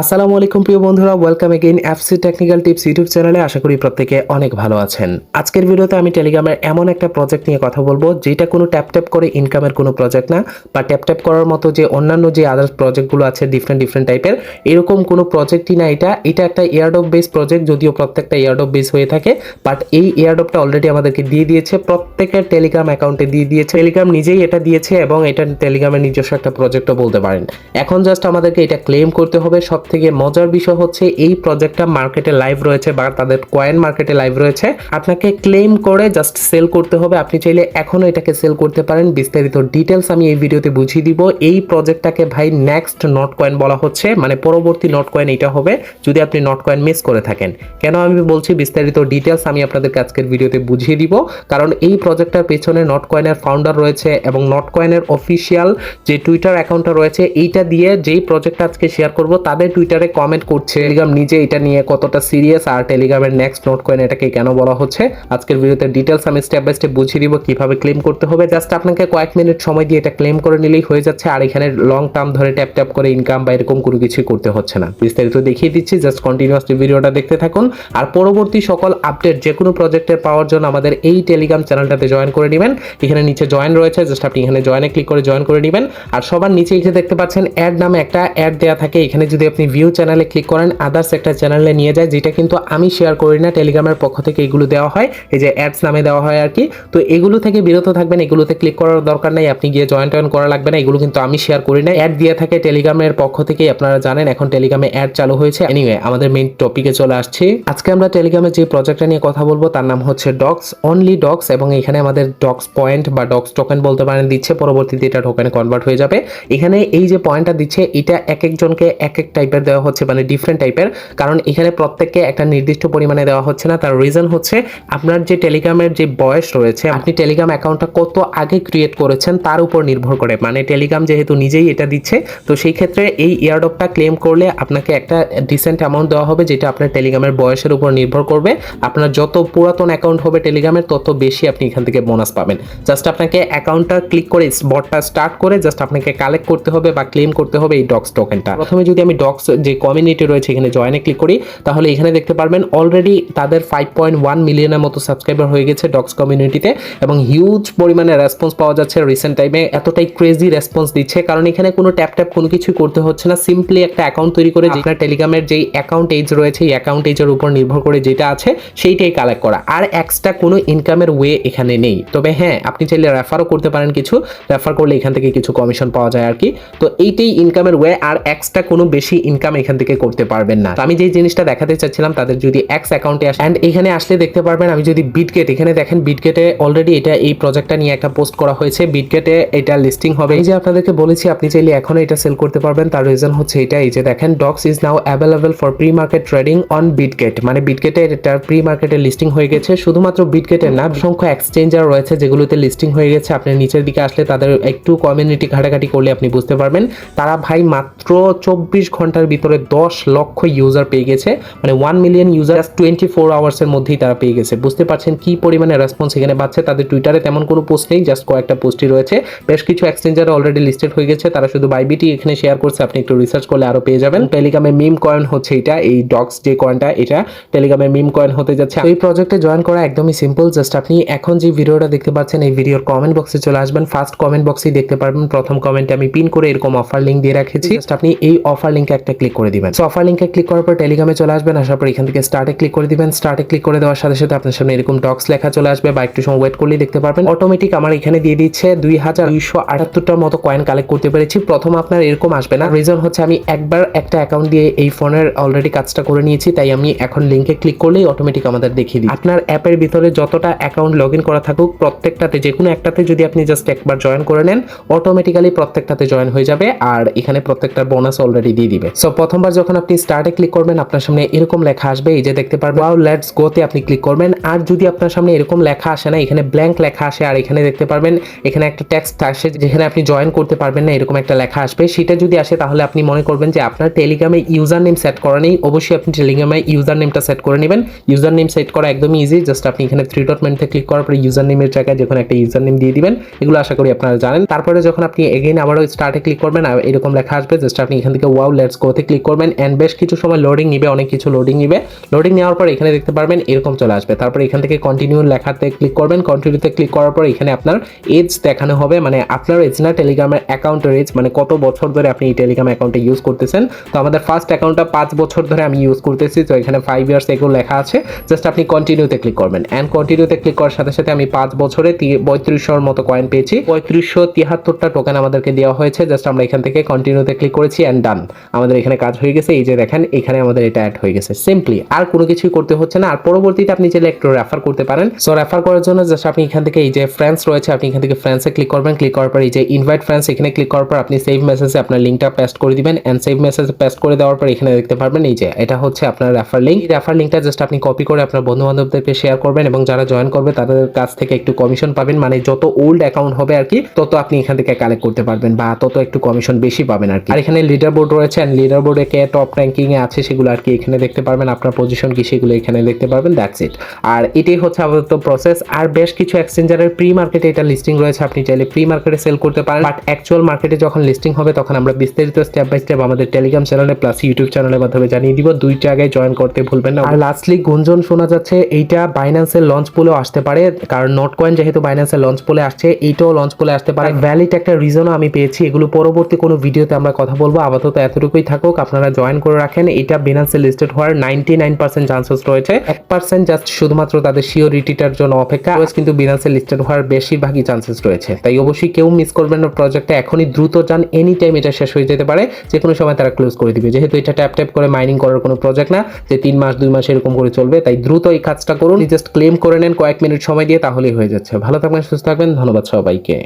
আসসালামু আলাইকুম প্রিয় বন্ধুরা welcome again FC technical tips YouTube চ্যানেলে আশা করি প্রত্যেকে অনেক ভালো আছেন। আজকের ভিডিওতে আমি টেলিগ্রামের এমন একটা প্রজেক্ট নিয়ে কথা বলব, যেটা কোনো ট্যাপ ট্যাপ করে ইনকামের কোনো প্রজেক্ট না, বা ট্যাপ ট্যাপ করার মতো যে অন্যান্য যে আদার্স প্রজেক্টগুলো আছে ডিফারেন্ট ডিফারেন্ট টাইপের এরকম কোনো প্রজেক্টই না এটা। এটা একটা এয়ারডপ বেস প্রজেক্ট যদিও প্রত্যেকটা এয়ারডপ বেস হয়ে থাকে বাট এই এয়ারডপটা অলরেডি আমাদেরকে দিয়ে দিয়েছে, প্রত্যেকের টেলিগ্রাম অ্যাকাউন্টে দিয়ে দিয়েছে। টেলিগ্রাম নিজেই এটা দিয়েছে এবং এটা টেলিগ্রামের নিজস্ব একটা প্রজেক্টও বলতে পারেন। এখন জাস্ট আমাদেরকে এটা ক্লেম করতে হবে সব থেকে মজার বিষয় হচ্ছে এই প্রজেক্টটা মার্কেটে লাইভ রয়েছে বা তাদের কয়েন মার্কেটে লাইভ রয়েছে। আপনাকে ক্লেম করে জাস্ট সেল করতে হবে। আপনি চাইলে এখনও এটাকে সেল করতে পারেন। বিস্তারিত ডিটেলস আমি এই ভিডিওতে বুঝিয়ে দিব। এই প্রজেক্টটাকে ভাই নেক্সট নট কয়েন বলা হচ্ছে। মানে পরবর্তী নট কয়েন এটা হবে, যদি আপনি নট কয়েন মিস করে থাকেন। কেন আমি বলছি বিস্তারিত ডিটেলস আমি আপনাদেরকে আজকের ভিডিওতে বুঝিয়ে দিব। কারণ এই প্রজেক্টটার পেছনে নট কয়েনের ফাউন্ডার রয়েছে এবং নট কয়েনের অফিসিয়াল যে টুইটার অ্যাকাউন্টটা রয়েছে, এইটা দিয়ে যেই প্রজেক্টটা আজকে শেয়ার করব, তাদের টুইটারে কমেন্ট করছে টেলিগ্রাম নিজে এটা নিয়ে কতটা সিরিয়াস আর টেলিগ্রামের নেক্সট নোট কয়েন এটাকে কেন বলা হচ্ছে? আজকের ভিডিওতে ডিটেলস আমি স্টেপ বাই স্টেপ বুঝিয়ে দিব কীভাবে ক্লেম করতে হবে। জাস্ট আপনাকে কয়েক মিনিট সময় দিয়ে এটা ক্লেম করে নিলেই হয়ে যাচ্ছে, আর এখানে লং টার্ম ধরে ট্যাপ ট্যাপ করে ইনকাম বা এরকম কোনো কিছুই করতে হচ্ছে না। বিস্তারিত দেখিয়ে দিচ্ছি জাস্ট কন্টিনিউয়াসলি ভিডিওটা দেখতে থাকুন। আর পরবর্তী সকল আপডেট যে কোনো প্রজেক্টের পাওয়ার জন্য আমাদের এই টেলিগ্রাম চ্যানেলটাতে জয়েন করে নেবেন। এখানে নিচে জয়েন রয়েছে জাস্ট আপনি এখানে জয়েনে ক্লিক করে জয়েন করে নেবেন। আর সবার নিচে যে দেখতে পাচ্ছেন অ্যাড নামে একটা অ্যাড দেওয়া থাকে। এখানে যদি ভিউ চ্যানেলে ক্লিক করেন আদার্স একটা চ্যানেলে নিয়ে যায়, যেটা কিন্তু আমি শেয়ার করি না টেলিগ্রামের পক্ষ থেকে এগুলো দেওয়া হয়, এই যে অ্যাডস নামে দেওয়া হয় আর কি। তো এগুলো থেকে বিরত থাকবেন, এগুলোতে ক্লিক করার দরকার নাই, আপনি গিয়ে জয়েন টয়েন করা লাগবে না, এগুলো কিন্তু আমি শেয়ার করি না। অ্যাড দিয়ে থাকে টেলিগ্রামের পক্ষ থেকে আপনারা জানেন, এখন টেলিগ্রামে অ্যাড চালু হয়েছে। এনিওয়ে আমাদের মেইন টপিকে চলে আসছি। আজকে আমরা টেলিগ্রামে যে প্রজেক্টটা নিয়ে কথা বলব, তার নাম হচ্ছে ডক্স অনলি ডক্স এবং এখানে আমাদের ডক্স পয়েন্ট বা ডক্স টোকেন বলতে পারেন, দিচ্ছে, পরবর্তীতে এটা টোকেনে কনভার্ট হয়ে যাবে। এখানে এই যে পয়েন্টটা দিচ্ছে, এটা এক একজনকে এক এক টাইপের দেওয়া হচ্ছে মানে ডিফারেন্ট টাইপের কারণ এখানে প্রত্যেককে একটা নির্দিষ্ট পরিমাণে দেওয়া হচ্ছে না। তার রিজন হচ্ছে, আপনার যে টেলিগ্রামের যে বয়স রয়েছে, আপনি টেলিগ্রাম অ্যাকাউন্টটা কত আগে ক্রিয়েট করেছেন, তার উপর নির্ভর করে। মানে টেলিগ্রাম যেহেতু নিজেই এটা দিচ্ছে, তো সেই ক্ষেত্রে এই ইয়ারডপটা ক্লেম করলে আপনাকে একটা ডিসেন্ট অ্যামাউন্ট দেওয়া হবে, যেটা আপনার টেলিগ্রামের বয়সের উপর নির্ভর করবে। আপনার যত পুরাতন অ্যাকাউন্ট হবে টেলিগ্রামের তত বেশি আপনি এখান থেকে বোনাস পাবেন। জাস্ট আপনাকে অ্যাকাউন্টটা ক্লিক করে স্পটটা স্টার্ট করে জাস্ট আপনাকে কালেক্ট করতে হবে বা ক্লেম করতে হবে এই ডক্স টোকেনটা প্রথমে যদি আমি ডক্স যে কমিউনিটি রয়েছে এখানে জয়েনে ক্লিক করি, তাহলে এখানে দেখতে পারবেন অলরেডি তাদের ফাইভ পয়েন্ট ওয়ান মিলিয়নের মতো সাবস্ক্রাইবার হয়ে গেছে ডক্স কমিউনিটিতে এবং হিউজ পরিমাণে রেসপন্স পাওয়া যাচ্ছে রিসেন্ট টাইমে এতটাই ক্রেজি রেসপন্স দিচ্ছে, কারণ এখানে কোনো ট্যাপ ট্যাপ কোনো কিছুই করতে হচ্ছে না সিম্পলি একটা অ্যাকাউন্ট তৈরি করে আপনার টেলিগ্রামের যেই অ্যাকাউন্ট এজ রয়েছে, এই অ্যাকাউন্ট এজের উপর নির্ভর করে যেটা আছে, সেইটাই কালেক্ট করা। আর এক্সট্রা কোনো ইনকামের ওয়ে এখানে নেই। তবে হ্যাঁ আপনি চাইলে রেফারও করতে পারেন কিছু রেফার করলে এখান থেকে কিছু কমিশন পাওয়া যায় আর কি। তো এইটাই ইনকামের ওয়ে আর এক্সট্রা কোনো বেশি ইনকাম এখান থেকে করতে পারবেন না। আমি যে জিনিসটা দেখাতে চাচ্ছিলাম, তাদের যদি এক্স অ্যাকাউন্টে আসে অ্যান্ড এখানে আসলে দেখতে পারবেন, আমি যদি বিটগেট এখানে দেখেন বিটগেটে অলরেডি এটা এই প্রজেক্টটা নিয়ে একটা পোস্ট করা হয়েছে। বিটগেটে এটা লিস্টিং হবে। এই যে আপনাদেরকে বলেছি, আপনি চাইলে এখনও এটা সেল করতে পারবেন। তার রিজন হচ্ছে এটা এই যে দেখেন Dogs is now available for pre market trading on Bitget মানে বিটগেটে এটা প্রি মার্কেটে লিস্টিং হয়ে গেছে। শুধুমাত্র বিটগেটের না, অসংখ্য এক্সচেঞ্জার রয়েছে যেগুলোতে লিস্টিং হয়ে গেছে। আপনি নিচের দিকে আসলে তাদের একটু কমিউনিটি ঘাটাঘাটি করলে আপনি বুঝতে পারবেন। তারা ভাই মাত্র চব্বিশ ঘণ্টার ভিতরে দশ লক্ষ ইউজার পেয়ে গেছে। মানে one million user twenty four আওয়ার্সের মধ্যেই তারা পেয়ে গেছে। বুঝতে পারছেন কি পরিমাণে রেসপন্স এখানে পাচ্ছে? তাদের টুইটারে তেমন কোনো পোস্ট নেই জাস্ট কয়েকটা পোস্টই রয়েছে। বেশ কিছু এক্সচেঞ্জার অলরেডি লিস্টেড হয়ে গেছে। তারা শুধু বাইবিটি এখানে শেয়ার করছে। আপনি একটু রিসার্চ করলে আরও পেয়ে যাবেন। টেলিগ্রামে মিম কয়েন হচ্ছে এটা এই ডক্স যে কয়েনটা এটা টেলিগ্রামে মিম কয়েন হতে যাচ্ছে। এই প্রজেক্টে জয়েন করা একদমই সিম্পল জাস্ট আপনি এখন যে ভিডিওটা দেখতে পাচ্ছেন এই ভিডিওর কমেন্ট বক্সে চলে আসবেন। ফার্স্ট কমেন্ট বক্সেই দেখতে পারবেন। প্রথম কমেন্টে আমি পিন করে এরকম অফার লিঙ্ক দিয়ে রেখেছি। জাস্ট আপনি এই অফার লিঙ্কে একটা ক্লিক করে দিবেন। সো অফার লিঙ্কে ক্লিক করার পর টেলিগ্রামে চলে আসবেন। আসার পর এখান থেকে স্টার্টে ক্লিক করে দিবেন। স্টার্টে ক্লিক করে দেওয়ার সাথে সাথে আপনার সামনে এরকম ডক্স লেখা চলে আসবে। বা একটু সময় ওয়েট করলেই দেখতে পারবেন। অটোমেটিক আমার এখানে দিয়ে দিচ্ছে দুই হাজার দুইশো আটাত্তরটার মতো কয়েন কালেক্ট করতে পেরেছি। প্রথম আপনার এরকম আসবে না। রিজন হচ্ছে আমি একবার একটা অ্যাকাউন্ট দিয়ে এই ফোনের অলরেডি কাজটা করে নিয়েছি। তাই আমি এখন লিঙ্কে ক্লিক করলেই অটোমেটিক আমাদের দেখিয়ে দিই আপনার অ্যাপের ভিতরে যতটা অ্যাকাউন্ট লগ ইন করা থাকুক, প্রত্যেকটাতে যে কোনো একটাতে যদি আপনি জাস্ট একবার জয়েন করে নেন অটোমেটিক্যালি প্রত্যেকটাতে জয়েন হয়ে যাবে। আর এখানে প্রত্যেকটা বোনাস অলরেডি দিয়ে দিবে। সো প্রথমবার যখন আপনি স্টার্টে ক্লিক করবেন, আপনার সামনে এরকম লেখা আসবে। এই যে দেখতে পারবেন ওয়াও লেটস গোতে আপনি ক্লিক করবেন। আর যদি আপনার সামনে এরকম লেখা আসে না, এখানে ব্ল্যাঙ্ক লেখা আসে, আর এখানে দেখতে পারবেন, এখানে একটা টেক্সট আসে, যেখানে আপনি জয়েন করতে পারবেন না, এরকম একটা লেখা আসবে। সেটা যদি আসে, তাহলে আপনি মনে করবেন যে আপনার টেলিগ্রামে ইউজার নেম সেট করা নেই। অবশ্যই আপনি টেলিগ্রামে ইউজার নেমটা সেট করে নেবেন। ইউজার নেম সেট করা একদমই ইজি জাস্ট আপনি এখানে থ্রি ডট মেনুতে ক্লিক করার পরে ইউজার নেমের জায়গায় যখন একটা ইউজার নেম দিয়ে দিবেন, এগুলো আশা করি আপনারা জানেন। তারপরে যখন আপনি এগেইন আবারও স্টার্টে ক্লিক করবেন এরকম লেখা আসবে জাস্ট আপনি এখান থেকে ওয়াও লেটস গো গোতে ক্লিক করবেন অ্যান্ড বেশ কিছু সময় লোডিং নিবে, অনেক কিছু লোডিং নিবে। লোডিং নেওয়ার পর এখানে দেখতে পারবেন এরকম চলে আসবে। তারপর এখান থেকে কন্টিনিউ লেখাতে ক্লিক করবেন। কন্টিনিউতে ক্লিক করার পর এখানে আপনার এজ দেখানো হবে। মানে আপনার এজ না টেলিগ্রামের অ্যাকাউন্টের এজ মানে কত বছর ধরে আপনি এই টেলিগ্রাম অ্যাকাউন্টে ইউজ করতেছেন। তো আমাদের ফার্স্ট অ্যাকাউন্টটা পাঁচ বছর ধরে আমি ইউজ করতেছি। তো এখানে ফাইভ ইয়ার্স এগুলো লেখা আছে। জাস্ট আপনি কন্টিনিউতে ক্লিক করবেন। অ্যান্ড কন্টিনিউতে ক্লিক করার সাথে সাথে আমি পাঁচ বছরে পঁয়ত্রিশশোর মতো কয়েন পেয়েছি। পঁয়ত্রিশশো তিয়াত্তরটা টোকেন আমাদেরকে দেওয়া হয়েছে। জাস্ট আমরা এখান থেকে কন্টিনিউতে ক্লিক করেছি অ্যান্ড ডান আমাদের এখানে কাজ হয়ে গেছে, এই যে দেখেন, এখানে আমাদের এটা অ্যাড হয়ে গেছে। সিম্পলি আর কোনো কিছুই করতে হচ্ছে না। আর পরবর্তীতে আপনি চাইলে একটু রেফার করতে পারেন। সো রেফার করার জন্য জাস্ট আপনি এখান থেকে এই যে ফ্রেন্ডস রয়েছে, আপনি এখান থেকে ফ্রেন্ডসে ক্লিক করবেন। ক্লিক করার পর এই যে ইনভাইট ফ্রেন্ডস এখানে ক্লিক করার পর আপনি সেভ মেসেজে আপনার লিঙ্কটা পেস্ট করে দিবেন। অ্যান্ড সেভ মেসেজ পেস্ট করে দেওয়ার পর এখানে দেখতে পারবেন এই যে এটা হচ্ছে আপনার রেফার লিঙ্ক রেফার লিঙ্কটা জাস্ট আপনি কপি করে আপনার বন্ধু বান্ধবদেরকে শেয়ার করবেন এবং যারা জয়েন করবে, তাদের কাছ থেকে একটু কমিশন পাবেন। মানে যত ওল্ড অ্যাকাউন্ট হবে আর কি, তত আপনি এখান থেকে কালেক্ট করতে পারবেন বা তত একটু কমিশন বেশি পাবেন আর কি। আর এখানে লিডার বোর্ড রয়েছে। অ্যান্ড লিডার বোর্ডে কে টপ র্যাঙ্কিং এ আছে সেগুলো আর কি এখানে দেখতে পারবেন। আপনার পজিশন কি সেগুলো এখানে দেখতে পারবেন। দ্যাটস ইট আর এটাই হচ্ছে আপাতত প্রসেস আর বেশ কিছু এক্সচেঞ্জারের প্রি মার্কেটে এটা লিস্টিং রয়েছে। আপনি চাইলে প্রি মার্কেটে সেল করতে পারেন। বাট অ্যাকচুয়াল মার্কেটে যখন লিস্টিং হবে, তখন আমরা বিস্তারিত স্টেপ বাই স্টেপ আমাদের টেলিগ্রাম চ্যানেলে প্লাস ইউটিউব চ্যানেলের মাধ্যমে জানিয়ে দিব। দুই জায়গায় জয়েন করতে ভুলবেন না। আর লাস্টলি গুঞ্জন শোনা যাচ্ছে, এইটা বাইন্যান্সের লঞ্চ পুলেও আসতে পারে। কারণ নোট কয়েন যেহেতু বাইন্যান্সের লঞ্চ পুলে আসছে, এইটাও লঞ্চ পুলে আসতে পারে। ভ্যালিড একটা রিজনও আমি পেয়েছি। এগুলো পরবর্তী কোনো ভিডিওতে আমরা কথা বলব। আপাতত এতটুকুই। থাকুক, আপনারা জয়েন করে রাখেন। এটা বিনান্সে লিস্টেড হওয়ার নাইনটি নাইন পার্সেন্ট চান্সেস রয়েছে। এক পার্সেন্ট জাস্ট শুধুমাত্র তাদের সিওরিটিটার জন্য অপেক্ষা। কিন্তু বিনান্সে লিস্টেড হওয়ার বেশিরভাগই চান্সেস রয়েছে। তাই অবশ্যই কেউ মিস করবেন না প্রজেক্টটা এখনই দ্রুত যান এনি টাইম এটা শেষ হয়ে যেতে পারে। যে কোনো সময় তারা ক্লোজ করে দিবে। যেহেতু এটা ট্যাপ ট্যাপ করে মাইনিং করার কোনো প্রজেক্ট না, যে তিন মাস, দুই মাস এরকম করে চলবে, তাই দ্রুত এই কাজটা করুন। জাস্ট ক্লেম করে নেন কয়েক মিনিট সময় দিয়ে, তাহলেই হয়ে যাচ্ছে। ভালো থাকবেন, সুস্থ থাকবেন। ধন্যবাদ সবাইকে।